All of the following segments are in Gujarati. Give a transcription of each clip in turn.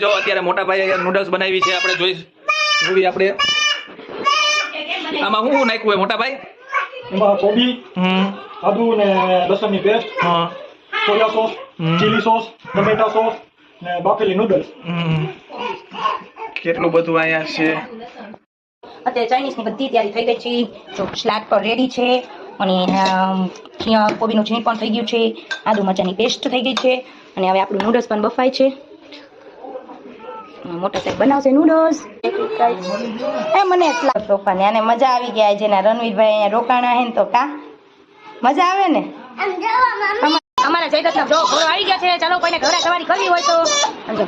જો અત્યારે મોટા ભાઈ નૂડલ્સ બનાવી છે આપણે જોઈ જોઈ આપણે. આમાં શું શું નાખ્યું હોય મોટા ભાઈ? એમાં કોબી હમ. આદુ ને લસણની પેસ્ટ હા. Soya sauce. ચીલી સોસ ટમેટા સોસ ને બાફેલી નૂડલ્સ હમ. કેટલું બધું અહીંયા છે. અત્યારે ચાઇનીઝની બધી તૈયારી થઈ ગઈ છે. જો સ્લાડ પણ રેડી છે અને અહીંયા કોબીનું છીણ પણ થઈ ગયું છે. આદુ મચાની પેસ્ટ થઈ ગઈ છે. અને હવે આપણું નૂડલ્સ પણ બફાય છે. મોટા સાહેબ બનાવશે નૂડલ્સ એ મને તોફાને આને મજા આવી ગયા જેના રણવીરભાઈ અહીંયા રોકાણા હે ને તો કા? મજા આવે ને? અમારા જયદત્તના જો ઘોડો આવી ગયા છે. ચાલો કોઈને ઘોડા સવારી કરવી હોય તો. આમ જો.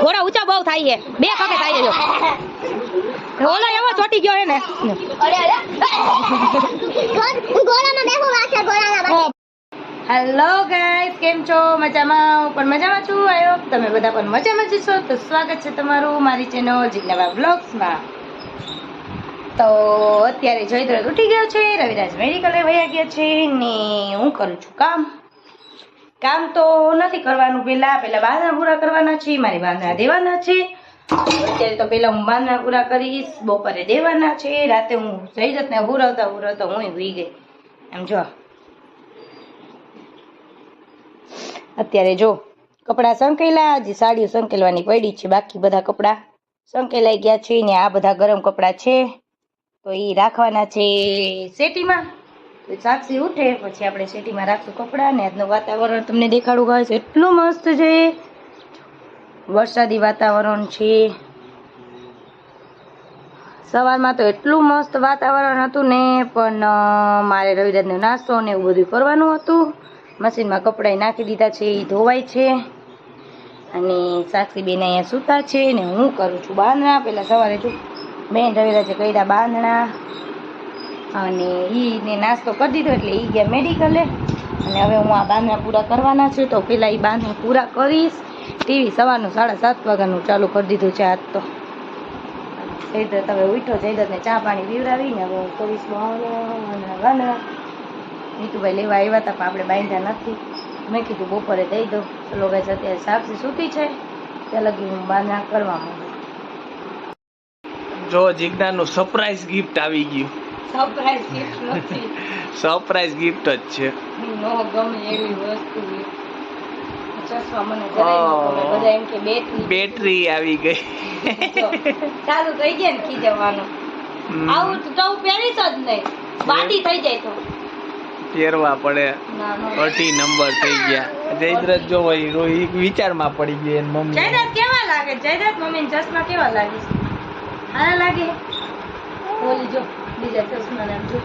ઘોડા ઊંચા બહુ થાય છે. બે પગે થાય છે ઓલો એવો ચોટી ગયો હે ને. હેલો ગાઈસ કેમ છો? મજામાં? હું પણ મજામાં છું. આયો તમે બધા પણ મજામાં જ છો. તો સ્વાગત છે તમારું મારી ચેનલ જીજ્ઞાબા બ્લોગ્સમાં તો અત્યારે જયદ્રથ ઉઠી ગયો છે. રવિરાજ મેડિકલે વયા ગયા છે. ને હું કરું છું કામ. કામ તો નથી કરવાનું પહેલાં. પહેલાં બાંધણા પૂરા કરવાના છે. મારી બાંધણા દેવાના છે. અત્યારે તો પહેલાં હું બાંધણા પૂરા કરીશ. બપોરે દેવાના છે. રાતે હું જયદત્તને હુરવતા હુરવતા હું હુઈ ગઈ. એમ જો. અત્યારે જો, કપડાં સંકેલા, હજી સાડીઓ સંકેલવાની પડી છે, બાકી બધા કપડાં સંકેલાઈ ગયા છે ને આ બધા ગરમ કપડાં છે. તો એ રાખવાના છે શેટીમાં સાક્ષી ઉઠે, પછી આપણે શેટીમાં રાખશું કપડાં ને આજનું વાતાવરણ તમને દેખાડું ગયું છે એટલું મસ્ત છે. વરસાદી વાતાવરણ છે. સવારમાં તો એટલું મસ્ત વાતાવરણ હતું ને, પણ મારે રવિરાજનો નાસ્તો ને એવું બધું કરવાનું હતું. મશીનમાં કપડાં નાખી દીધા છે એ ધોવાય છે અને સાક્ષી બેન અહીંયા સૂતા છે ને હું કરું છું બાંધણા પહેલાં સવારે છું બેન રવિરાજે કર્યા બાંધણા અને ઈને નાસ્તો કરી દીધો એટલે એ ગયા મેડિકલે અને હવે હું આ બાંધણા પૂરા કરવાના છે તો પહેલાં એ બાંધણા પૂરા કરીશ ટીવી સવારનું સાડા સાત વાગ્યાનું ચાલુ કરી દીધું છે આજ તો જયદત્ત હવે ઉઠો જયદત્તને ચા પાણી પીવડાવીને હવે હું કરીશ નીતુભાઈ લેવા આવ્યા હતા પણ આપણે બાંધ્યા નથી. મેં કીધું બપોરે દઈ દઉં. ચલો ગાઈસ અત્યારે સાક્ષી સૂતી છે. ત્યાં લગી હું બાંધણા કરવા માંગુ. જો જિજ્ઞાનું સરપ્રાઈઝ ગિફ્ટ આવી ગયું. સરપ્રાઈઝ ગિફ્ટ નથી. સરપ્રાઈઝ ગિફ્ટ જ છે. નો ગમે એવી વસ્તુ. ચશ્મા મને જરાય ન ગમે. બધા એમ કે બેટરી. બેટરી આવી ગઈ. ચાલુ થઈ ગયા ને કી જવાનું આવું તો તો જ નહીં. બાટી થઈ જાય તો. પહેરવા પડે. ના અઢી નંબર થઈ ગયા. જયદ્રથ જો રોહિત વિચારમાં પડી ગઈ એની મમ્મી. જયદ્રથ કેવા લાગે? જયદ્રથ મમ્મી ચશ્મા કેવા લાગે? સારા લાગે? ઓલી જો બીજા ચશ્મા ને જો.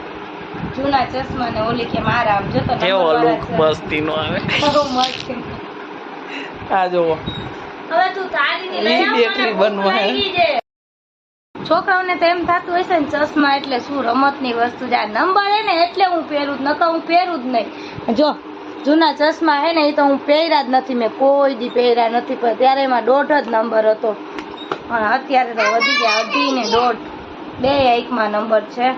જૂના ચશ્મા ને ઓલી કે મારા આમ જો તો કેવો લુક મસ્તી નો આવે. બહુ મસ્ત. આ જોવો. હવે તું તારીને લઈ આવ મને બનવા. છોકરાઓને તો એમ થતું હશે ને ચશ્મા એટલે શું રમતની વસ્તુ છે. આ નંબર હે ને એટલે હું પહેરું જ નકર હું પહેરું જ નહીં. જો જૂના ચશ્મા હે ને એ તો હું પહેર્યા જ નથી. મેં કોઈ દી પહેર્યા નથી પણ ત્યારે એમાં દોઢ જ નંબર હતો. પણ અત્યારે તો વધી ગયા અઢી ને દોઢ. બે એકમાં નંબર છે.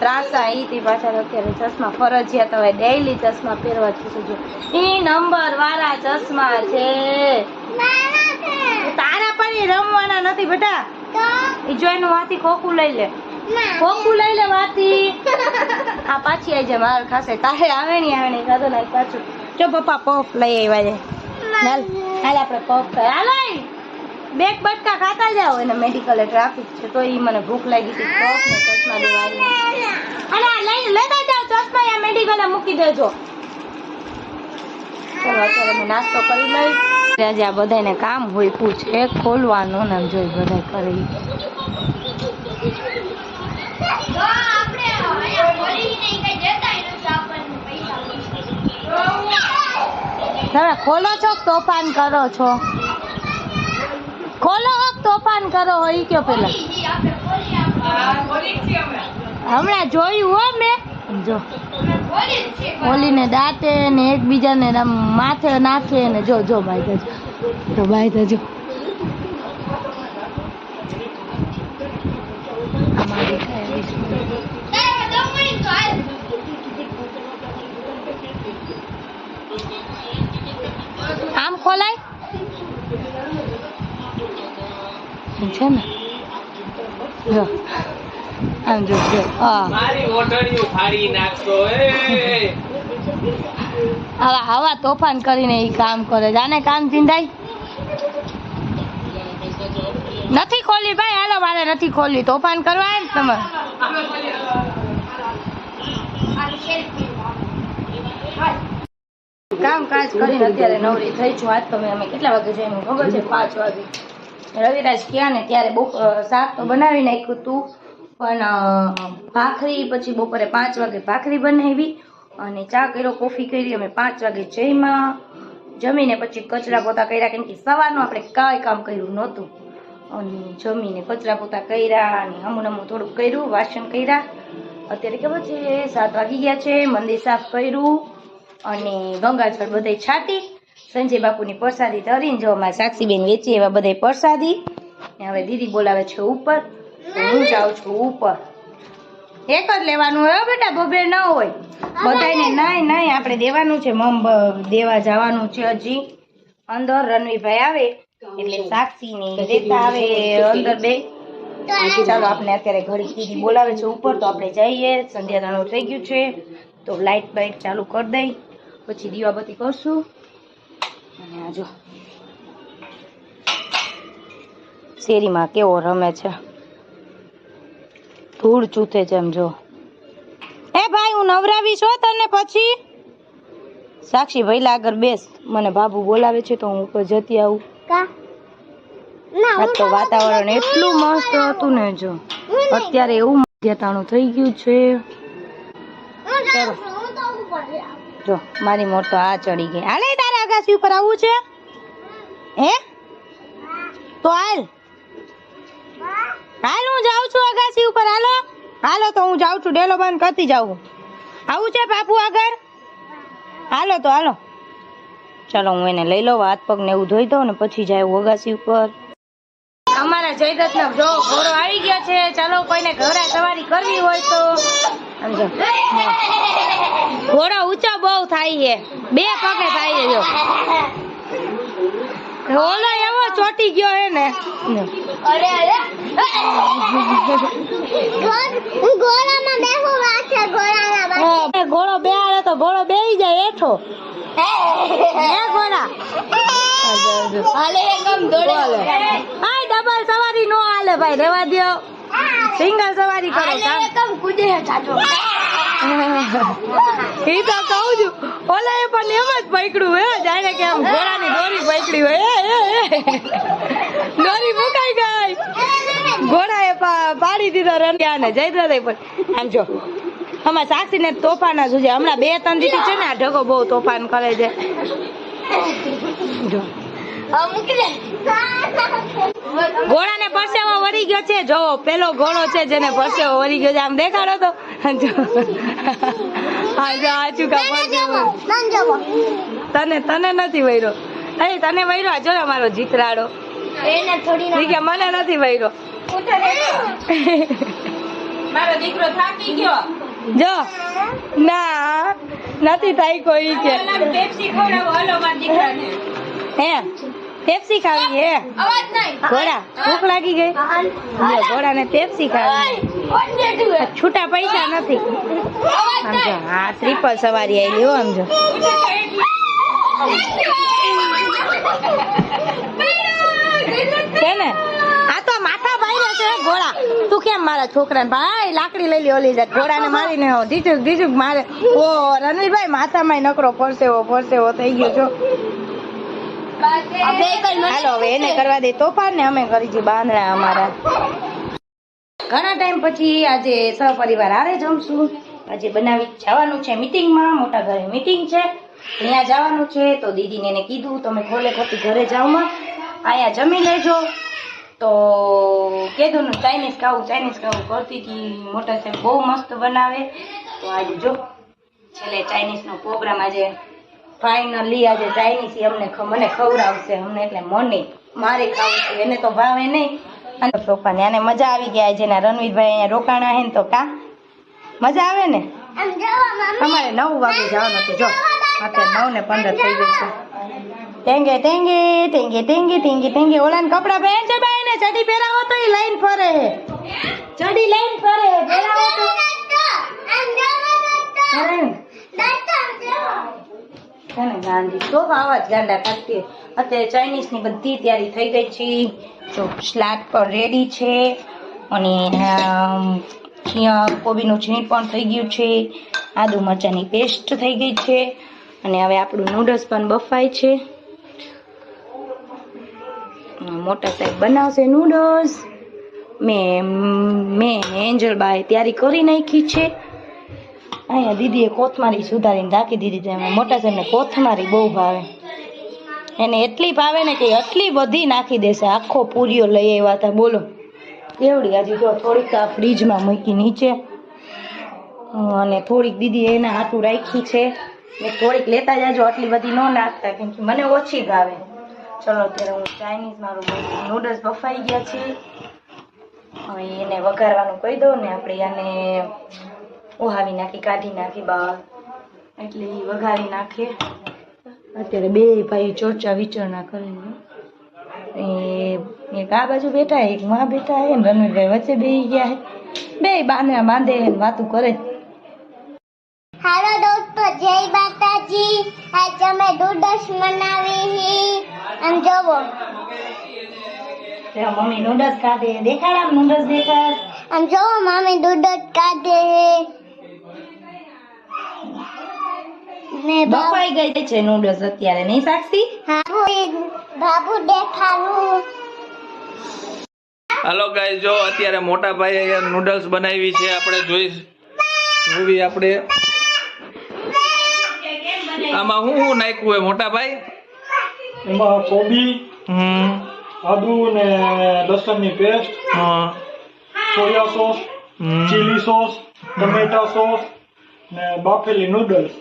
ત્રાસા એથી પાછળ અત્યારે ચશ્મા ફરજિયાત હવે ડેઈલી ચશ્મા પહેરવા જ છું. જો ઈ નંબર વાળા ચશ્મા છે. તારા પણ રમવાના નથી બેટા. ઈ જો એનું વાથી ખોખું લઈ લે. ખોખું લઈ લે વાથી આ પાછી આવી જાય માર ખાસે તારે આવે નહીં આવે નહીં. કાદો નાખ પાછું. જો પપ્પા પફ લઈ આવ્યા છે. હાલ હાલ આપણે પફ ખાઈ. હાલ. બેગ બટકા ખાતા જાઓ. એને મેડિકલે ટ્રાફિક છે. તો એ મને ભૂખ લાગી હતી. પફ ને ચશ્મા લેવા અને આ લઈ લેતા જાઓ. ચશ્મા અહીંયા મેડિકલે મૂકી દેજો. ચલો અત્યારે અમે નાસ્તો કરી લઈ. આજે આ બધાને કામ હોય પૂછે. ખોલવાનું ને જોઈ બધા કરી. તમે ખોલો છો તોફાન કરો છો? ખોલો તોફાન કરો હોય કયો પેલા? હમણાં જોયું હો મેં. જો. ઓલીને દાંતે ને એકબીજાને આમ માથે નાખે ને જો જો ભાઈ જો. ભાઈ જો. અમારી થાય આમ ખોલાય? છે ને? જો. આમ જો હા. મારી ઓઢણીયું ફાડી નાખશો એ. આવા આવા તોફાન કરીને એ કામ કરે જાને કામ ચિંધાય નથી ખોલી ભાઈ હાલો મારે નથી ખોલી. તોફાન કરવા એમ તમે. કામ કાજ કરીને અત્યારે નવરી થઈ છું. આજ તો અમે કેટલા વાગે જઈને ખબર છે પાંચ વાગે. રવિરાજ ક્યાં ને ત્યારે બહુ શાક તો બનાવી નાખ્યું હતું પણ ભાખરી પછી બપોરે પાંચ વાગે ભાખરી બનાવી અને ચા કર્યો, કોફી કરી, અમે પાંચ વાગે જઈમાં જમીને પછી કચરા પોતા કર્યા, કેમ કે સવારનું આપણે કાંઈ કામ કર્યું નહોતું. અને જમીને કચરા પોતા કર્યા અને હમું નમું થોડુંક કર્યું, વાસણ કર્યા. અત્યારે ખબર છે? સાત વાગી ગયા છે, મંદિર સાફ કર્યું અને ગંગાજળ બધે છાટી. સંજય બાપુની પ્રસાદી તરીને જો અમારા સાક્ષીબેન વેચી એવા બધાય પ્રસાદી. હવે દીદી બોલાવે છે ઉપર. હું જાઉં છું ઉપર. એક જ લેવાનું હોય હો બેટા બબે ન હોય. બધાને નાય નાય આપણે દેવાનું છે. મમ દેવા જવાનું છે હજી. અંદર રણવીભાઈ આવે એટલે સાક્ષી ને દેતા આવે અંદર બે. ચાલો આપણે અત્યારે ઘડી દીદી બોલાવે છે ઉપર તો આપણે જઈએ. સંધ્યાદાનું થઈ ગયું છે. તો લાઇટ બાઇટ ચાલુ કરી દઈ. પછી દીવાબત્તી કરશું. અને આ જો. શેરીમાં કેવો રમે છે. ધૂળ ચૂથે છે એમ જો. એ ભાઈ હું નવરાવીશ હો તને પછી? સાક્ષી ભઈલા આગળ બેસ. મને બાબુ બોલાવે છે તો હું ઉપર જતી આવું. આજ તો વાતાવરણ એટલું મસ્ત હતું ને જો. અત્યારે એવું મધ્યતાણું થઈ ગયું છે. જો મારી મોટ તો આ ચડી ગઈ. હાલે તારા આકાશી ઉપર આવું છે? હે. તો હાલ. હાલ હું જાઉં છું અગાસી ઉપર, હાલો? હાલો તો હું જાઉં છું, ડેલો બંધ કરતી જાઉં આવું છે બાપુ આગળ? હાલો તો હાલો. ચાલો હું એને લઈ લઉં, હાથ પગ ને એવું ધોઈ દઉં ને પછી જાય અગાસી ઉપર. અમારા જયદત્તનો જો ઘોડો આવી ગયો છે. ચાલો કોઈને ઘોડા સવારી કરવી હોય તો. ઘોડો ઊંચો બહુ થાય છે. બે પગે થાય છે જો. ઓલો એવો ચોટી ગયો હે ને અરે. અરે ગોળામાં બેહું વાછે ઘોડાના ગોળો ઘોડો બેહાડે તો ઘોડો બેહી જાય હેઠો. હે ઘોડા હાલે એકમ દોડે. હાય ડબલ સવારી નો હાલે ભાઈ રેવા દ્યો. સિંગલ સવારી કરો. એકમ કૂદે જાજો. ઈ તો કહું છું ઓલા એ પણ એમ જ પકડ્યું હે જાણે કે આમ ઘોડાની દોરી પકડી હોય એ, એ, એ. દોરી મુકાઈ ગઈ. ઘોડાએ એ પાડી દીધો જઈ દીધા પણ. આમ જો અમારા સાક્ષીને તોફાન જ છે હમણાં બે ત્રણ દીધી છે ને આ ઢગો બહુ તોફાન કરે છે. જો. ઘોડાને પરસેવો વળી ગયો છે. જો પેલો ઘોડો છે જેને પરસેવો વળી ગયો છે. આમ દેખાડો તો. હા જો આ ચૂકા પરસેવો? તને તને નથી વૈરો અરે તને વૈરો આ જો અમારો જીતરાડો. એને થોડી કે મને નથી વૈરો મારો દીકરો થાકી ગયો. જો. ના નથી થાય કોઈ કે. હે? પેપ્સી ખાવી હે. ઘોડા ભૂખ લાગી ગઈ. લ્યો, ઘોડાને પેપ્સી ખાવી. છૂટા પૈસા નથી. સમજો હા ટ્રિપલ સવારી આવી હો સમજો છે ને આ તો માથા ભાઈ છે ઘોડા. તું કેમ મારા છોકરાને ભાઈ લાકડી લઈ લે ઓલી જાય ઘોડાને મારીને ધીચુક ધીચુક મારે. ઓ રણવીરભાઈ માથામાં નકરો ફરસેવો ફરસેવો થઈ ગયો છો હાલો, હવે એને કરવા દે તોફાન ને અમે કરી છીએ બાંધણા અમારા. ઘણા ટાઈમ પછી આજે સહપરિવાર આરે જમશું આજે બનાવી જવાનું છે મિટિંગમાં, મોટા ઘરે મિટિંગ છે. ત્યાં જવાનું છે, તો દીદીને એને કીધું, તમે ખોલે ખોટી ઘરે જાઓમાં અહીંયા જમી લેજો. તો કીધું ને ચાઇનીઝ ખાવું ચાઇનીઝ ખાવું. કરતી હતી, મોટા સાહેબ બહુ મસ્ત બનાવે. તો આજે જો, છેલ્લે ચાઇનીઝનો પ્રોગ્રામ આજે ફાઇનલી આજે ચાઇનીઝ અમને મને ખવડાવશે અમને એટલે મને મારે ખાવું છે એને તો ભાવે નહીં. અને સોફાને આને મજા આવી ગયા જેના રણવીરભાઈ અહીંયા રોકાણા હે ને તો કા? મજા આવે ને? અમારે નવ વાગે જવાનું હતું જો. અત્યારે નવ ને પંદર થઈ ગયું છે. ટેંગે ટેંગે ટેંગે ટેંગે ટેંગે ટેંગે. ઓલાને કપડા પહેર છે ભાઈ ને ચડી પહેરાવો તો એ લાઈન ફરે. ચડી લાઈન ફરે પહેરાવો તો. ને. છે ને ગાંધી? તો આવા જ ગાંડા કાઢતી અત્યારે ચાઇનીઝની બધી તૈયારી થઈ ગઈ છે. જો સ્લાડ પણ રેડી છે. અને અહીંયા કોબીનું છીણ પણ થઈ ગયું છે. આદુ મરચાંની પેસ્ટ થઈ ગઈ છે. અને હવે આપણું નૂડલ્સ પણ બફાય છે. મોટા સાહેબ બનાવશે નૂડલ્સ મેં મેં એન્જલબાએ તૈયારી કરી નાખી છે. અહીંયા દીદીએ કોથમારી સુધારીને રાખી દીધી છે. એમાં મોટા સાહેબને કોથમારી બહુ ભાવે. એને એટલી ભાવે ને કે એટલી બધી નાખી દેશે આખો પૂરીઓ લઈ આવ્યા હતા. બોલો. કેવડી હજી જો થોડીક આ ફ્રીજમાં મૂકી નીચે. અને થોડીક દીદી એના હાથું રાખી છે. ને થોડીક લેતા જાજો, આટલી બધી ન નાખતા, કેમ કે મને ઓછી ભાવે. ચલો, અત્યારે હું ચાઇનીઝ મારું નૂડલ્સ બફાઈ ગયા છે એને વઘારવાનું કહી દઉં ને આપણે આને ઓહાવી નાખી કાઢી નાખી બહાર એટલે વઘારી નાખીએ અત્યારે બે ભાઈ ચર્ચા વિચારણા કરે એ એક આ બાજુ બેઠા એક માં બેઠા હે ને રણવીરભાઈ વચ્ચે બે ગયા હે. બે બાંધા બાંધે હે વાતું કરે. હાલો દોસ્તો જય માતાજી. આજ અમે નૂડલ્સ મનાવી હી. આમ જોવો. મમ્મી નૂડલ્સ કાઢે દેખાડા નૂડલ્સ દેખાડ આમ જોવો મમ્મી નૂડલ્સ કાઢે હે. ને બફાઈ ગઈ છે નૂડલ્સ અત્યારે નહીં સાક્ષી? બાબુ દેખાડું. હાલો ગાય જો અત્યારે મોટા ભાઈએ નૂડલ્સ બનાવી છે આપણે જોઈ મૂવી આપણે. આમાં હું શું નાખ્યું હોય મોટા ભાઈ? એમાં કોબી હમ. આદુ ને લસણની પેસ્ટ હા. સોયા સોસ હમ. ચીલી સોસ ટમેટા સોસ ને બાફેલી નૂડલ્સ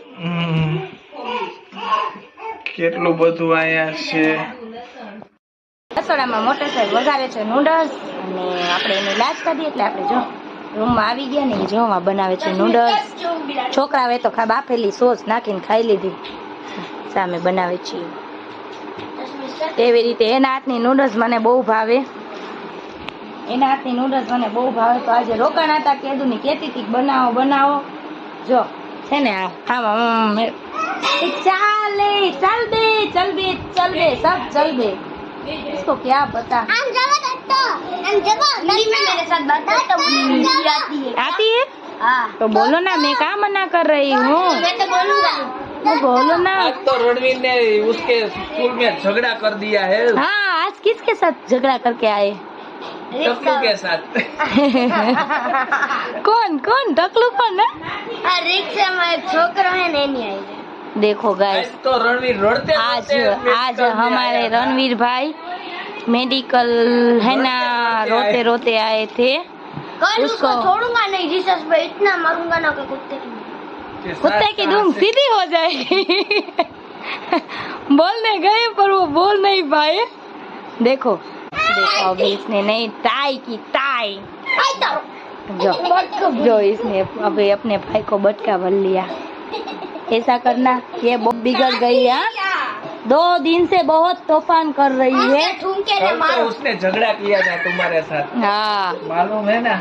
કેટલું બધું અહીંયા છે. રસોડામાં મોટા સાહેબ વઘારે છે નૂડલ્સ અને આપણે એની લાજ કાઢીએ એટલે આપણે જો રૂમમાં આવી ગયા ને જોવા બનાવે છે નૂડલ્સ છોકરાઓએ તો ખા બાફેલી સોસ નાખીને ખાઈ લીધી. સામે બનાવે છે. એવી રીતે એના હાથની નૂડલ્સ મને બહુ ભાવે. એના હાથની નૂડલ્સ મને બહુ ભાવે. તો આજે રોકાણ હતા કેદું ની કેતી હતી બનાવો બનાવો. જો છે ને આ આમાં એ ચાલે ચલ બે ચલ બે ચલ બે સબ ચલ બે इसको क्या पता આમ જોવો દોસ્તો આમ જોવો हिंदी में मेरे साथ बात करता हूँ हिंदी आती है आती है हाँ तो बोलो ना मैं कहाँ मना कर रही हूँ मैं तो बोलूंगा तो बोलो ना आज तो रणवीर ने उसके स्कूल में झगड़ा कर दिया है हाँ आज किसके साथ झगड़ा करके आए टकलू के साथ कौन कौन टकलू कौन ना रिक्शा में एक छोकरो है ने नहीं आई देखो गाइस तो रणवीर रोडते आज आज हमारे रणवीर भाई मेडिकल है ना रोते रोते आए थे कल उसको छोड़ूंगा नहीं जीसस पे इतना मारूंगा ना कि कुत्ते की कुत्ते की धूम सीधी हो जाएगी बोलने गए पर वो बोल नहीं पाए देखो देखा अभी इसने। नहीं ताई की ताई। जो जो इसने अभी अपने भाई को बटका भर लिया। ऐसा करना ये बहुत बिगड़ गई है। दो दिन से बहुत तूफ़ान कर रही है तो उसने झगड़ा किया था तुम्हारे साथ। हाँ। मालूम है ना?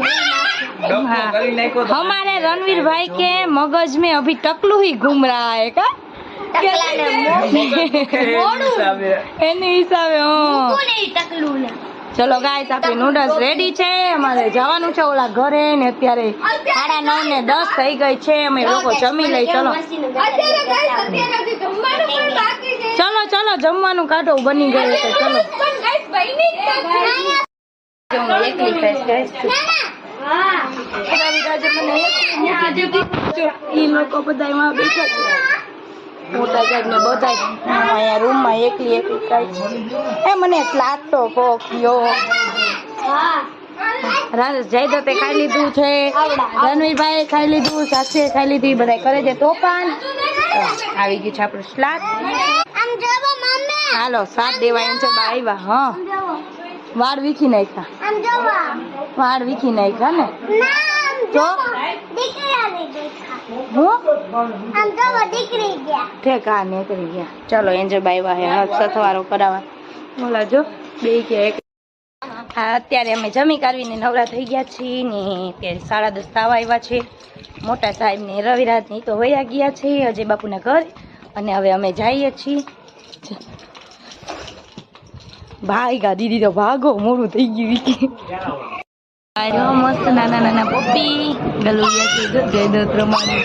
हाँ। हाँ। तो हमारे रणवीर भाई के मगज में अभी टकलू ही घूम रहा है का એની હિસાબે હું ચલો ગાય આપણી નુડલ્સ રેડી છે અમારે જવાનું છે ઓલા ઘરે ને અત્યારે સાડા નવ ને દસ થઈ ગઈ છે અમે લોકો જમી લઈ ચલો ચલો ચલો જમવાનું કાઢો બની ગયું છે ચલો એ લોકો બધા એમાં બેઠા છે મોટા સાહેબ ને બધા અહીંયા રૂમમાં એકલી એકલી ખાય એ મને સ્લાદ તો પોખ્યો જયદત્તે ખાઈ લીધું છે. રણવીરભાઈ ખાઈ લીધું સાક્ષીએ ખાઈ લીધું બધા કરે છે તોફાન. આવી ગયું છે આપણું મમ્મી હાલો સાત દેવા એમ છે આવ્યા હા. વાળ વીખી નાખ્યા. વાળ વીખી નાખ્યા ને? તો હું? ઠેકા નીકળી ગયા. ચલો, એન્જોય બાય વાહે હાથ સથવારો કરાવવા. બોલા જો, બે કે એક. હા, અત્યારે અમે જમી કાઢવીને નવરા થઈ ગયા છીએ ને અત્યારે સાડા દસ તાવા આવ્યા છે. મોટા સાહેબ ને રવિરાજની તો વયા ગયા છે અજય બાપુના ઘર. અને હવે અમે જઈએ છીએ. ભાઈ ગા, દીદી તો ભાગો, મોડું થઈ ગયું આર્યો મસ્ત નાના નાના પપ્પી ગલુડિયા છે જો જયદત્ત રમાડે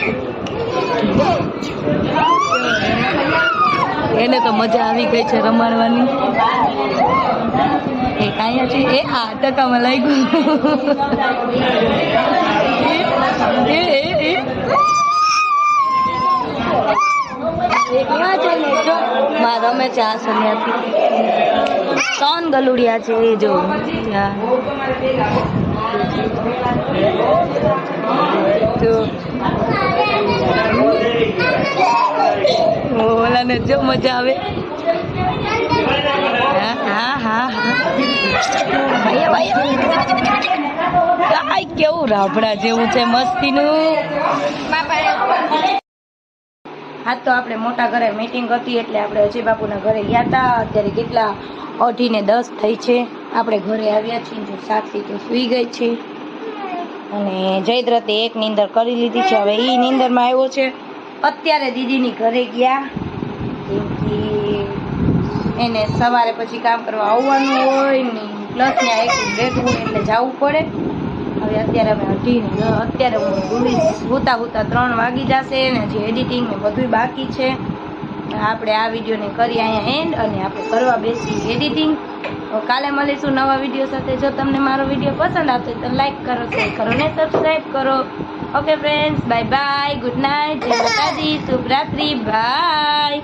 એને તો મજા આવી ગઈ છે રમાડવાની. એક અહીંયા છે, એ આ ટકામાં લાગ્યું. એ એ એ. જો. માં રમે છે આ ત્રણ ગલુડિયા છે, એ જો. ત્યાં ઓલાને જો મજા આવે. હા હા હા. કેવું રાભડા જેવું છે મસ્તીનું. હા, તો આપણે મોટા ઘરે મીટિંગ હતી એટલે આપણે અજય બાપુના ઘરે ગયા હતા. અત્યારે કેટલા અઢી ને દસ થઈ છે. આપણે ઘરે આવ્યા છીએ જો સાક્ષી તો સૂઈ ગઈ છે. અને જયદ્રતે એક નીંદર કરી લીધી છે. હવે એ નીંદરમાં આવ્યો છે. અત્યારે દીદીની ઘરે ગયા. કેમ એને સવારે પછી કામ કરવા આવવાનું હોય ને પ્લસ ત્યાં એક બેઠવું એટલે જવું પડે. હવે અત્યારે અમે અઢી અત્યારે હું ડૂબી હુતા હુતા ત્રણ વાગી જશે ને જે એડિટિંગ ને બધું બાકી છે. આપણે આ વિડીયોને કરી અહીંયા એન્ડ અને આપણે કરવા બેસી એડિટિંગ કાલે મળીશું નવા વીડિયો સાથે. જો તમને મારો વીડિયો પસંદ હોય તો લાઈક કરો શેર કરો ને સબસ્ક્રાઈબ કરો. Okay friends bye bye good night જય માતાજી શુભરાત્રી બાય